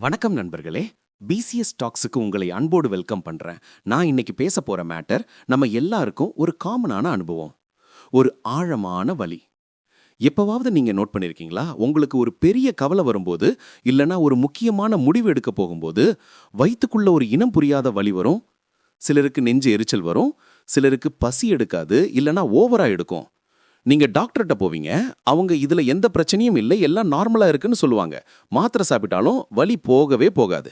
வணக்கம் நண்பர்களே. பிசிஎஸ் டாக்ஸுக்கு உங்களை அன்போடு வெல்கம் பண்ணுறேன் நான் இன்னைக்கு பேச போகிற மேட்டர் நம்ம எல்லாருக்கும் ஒரு காமனான அனுபவம். ஒரு ஆழமான வலி. எப்பவாவது நீங்கள் நோட் பண்ணியிருக்கீங்களா உங்களுக்கு ஒரு பெரிய கவலை வரும்போது இல்லைனா ஒரு முக்கியமான முடிவு எடுக்க போகும்போது வயிற்றுக்குள்ள ஒரு இனம் புரியாத வலி வரும். சிலருக்கு நெஞ்சு எரிச்சல் வரும். சிலருக்கு பசி எடுக்காது. இல்லைனா ஓவராக எடுக்கும். நீங்க டாக்டர்கிட்ட போவீங்க அவங்க இதுல எந்த பிரச்சனையும் இல்லை எல்லாம் நார்மலா இருக்குன்னு சொல்லுவாங்க. மாத்திரை சாப்பிட்டாலும் வலி போகவே போகாது.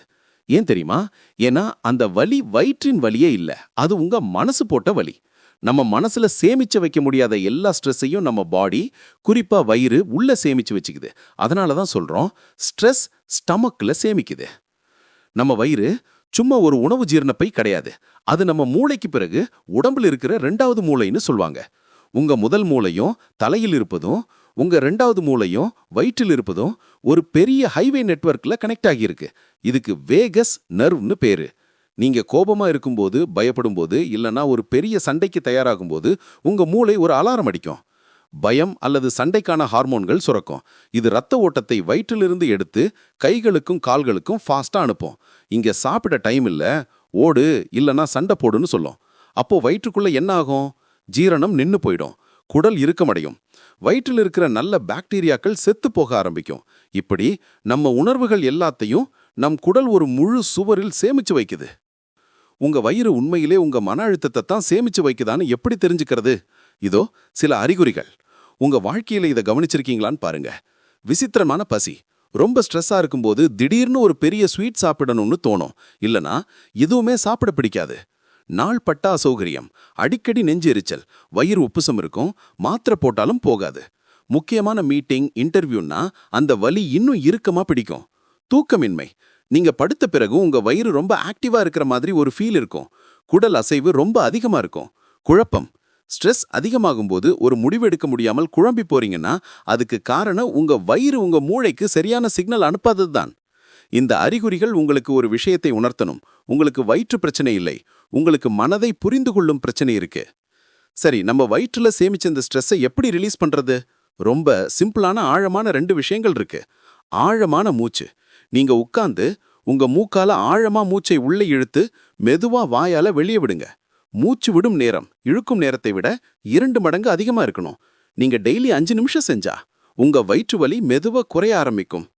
ஏன் தெரியுமா? ஏன்னா அந்த வலி வயிற்றின் வலியே இல்ல. அது உங்க மனசு போட்ட வலி. நம்ம மனசுல சேமிச்சு வைக்க முடியாத எல்லா ஸ்ட்ரெஸ்ஸையும் நம்ம பாடி குறிப்பா வயிறு உள்ள சேமிச்சு வச்சுக்குது. அதனால தான் சொல்றோம் ஸ்ட்ரெஸ் ஸ்டமக்ல சேமிக்குது. நம்ம வயிறு சும்மா ஒரு உணவு ஜீரணப்பை கிடையாது. அது நம்ம மூளைக்கு பிறகு உடம்புல இருக்கிற ரெண்டாவது மூளைன்னு சொல்லுவாங்க. உங்க முதல் மூளையும் தலையில் இருப்பதும் உங்க ரெண்டாவது மூளையும் வயிற்றில் இருப்பதும் ஒரு பெரிய ஹைவே நெட்வொர்க்ல கனெக்ட் ஆகியிருக்கு. இதுக்கு வேகஸ் நர்வ்னு பேரு. நீங்க கோபமா இருக்கும்போது பயப்படும்போது இல்லனா ஒரு பெரிய சண்டைக்கு தயாராகும் போது உங்க மூளை ஒரு அலாரம் அடிக்கும். பயம் அல்லது சண்டைக்கான ஹார்மோன்கள் சுரக்கும். இது ரத்த ஓட்டத்தை வயிற்றிலிருந்து எடுத்து கைகளுக்கும் கால்களுக்கும் ஃபாஸ்டா அனுப்பும். இங்க சாப்பிட டைம் இல்ல ஓடு இல்லனா சண்டை போடுன்னு சொல்லும். அப்போ வயிற்றுக்குள்ள என்ன ஆகும்? ஜீரணம் நின்னு போயிடும். குடல் இறுக்கமடையும். வயிற்றில் இருக்கிற நல்ல பாக்டீரியாக்கள் செத்து போக ஆரம்பிக்கும். இப்படி நம்ம உணர்வுகள் எல்லாத்தையும் நம் குடல் ஒரு முழு சுவரில் சேமிச்சு வைக்குது. உங்க வயிறு உண்மையிலே உங்க மன அழுத்தத்தை தான் சேமிச்சு வைக்குதான்னு எப்படி தெரிஞ்சுக்கிறது? இதோ சில அறிகுறிகள். உங்க வாழ்க்கையில இதை கவனிச்சிருக்கீங்களான்னு பாருங்க. விசித்திரமான பசி. ரொம்ப ஸ்ட்ரெஸ்ஸா இருக்கும்போது திடீர்னு ஒரு பெரிய ஸ்வீட் சாப்பிடணும்னு தோணும். இல்லனா எதுவுமே சாப்பிட பிடிக்காது. நாள் பட்டா அசௌகரியம். அடிக்கடி நெஞ்சு எரிச்சல். வயிறு உப்புசம் இருக்கும். மாத்திரை போட்டாலும் போகாது. முக்கியமான மீட்டிங் இன்டர்வியூன்னா அந்த வலி இன்னும் இறுக்கமா பிடிக்கும். தூக்கமின்மை. நீங்க படுத்த பிறகு உங்க வயிறு ரொம்ப ஆக்டிவா இருக்கிற மாதிரி ஒரு ஃபீல் இருக்கும். குடல் அசைவு ரொம்ப அதிகமா இருக்கும். குழப்பம். ஸ்ட்ரெஸ் அதிகமாகும்போது ஒரு முடிவெடுக்க முடியாமல் குழம்பி போறீங்கன்னா அதுக்கு காரணம் உங்க வயிறு உங்க மூளைக்கு சரியான சிக்னல் அனுப்பாதது தான் இந்த அறிகுறிகள் உங்களுக்கு ஒரு விஷயத்தை உணர்த்தணும். உங்களுக்கு வயிற்று பிரச்சனை இல்லை. உங்களுக்கு மனதை புரிந்து கொள்ளும் பிரச்சனை இருக்கு. சரி நம்ம வயிற்றுல சேமிச்ச இந்த ஸ்ட்ரெஸ்ஸை எப்படி ரிலீஸ் பண்றது? ரொம்ப சிம்பிளான ஆழமான ரெண்டு விஷயங்கள் இருக்கு. ஆழமான மூச்சு. நீங்க உட்கார்ந்து உங்க மூக்கால ஆழமா மூச்சை உள்ளே இழுத்து மெதுவா வாயால வெளியே விடுங்க. மூச்சு விடும் நேரம். இழுக்கும் நேரத்தை விட இரண்டு மடங்கு அதிகமா இருக்கணும். நீங்க டெய்லி அஞ்சு நிமிஷம் செஞ்சா உங்க வயிற்று வலி மெதுவா குறைய ஆரம்பிக்கும்.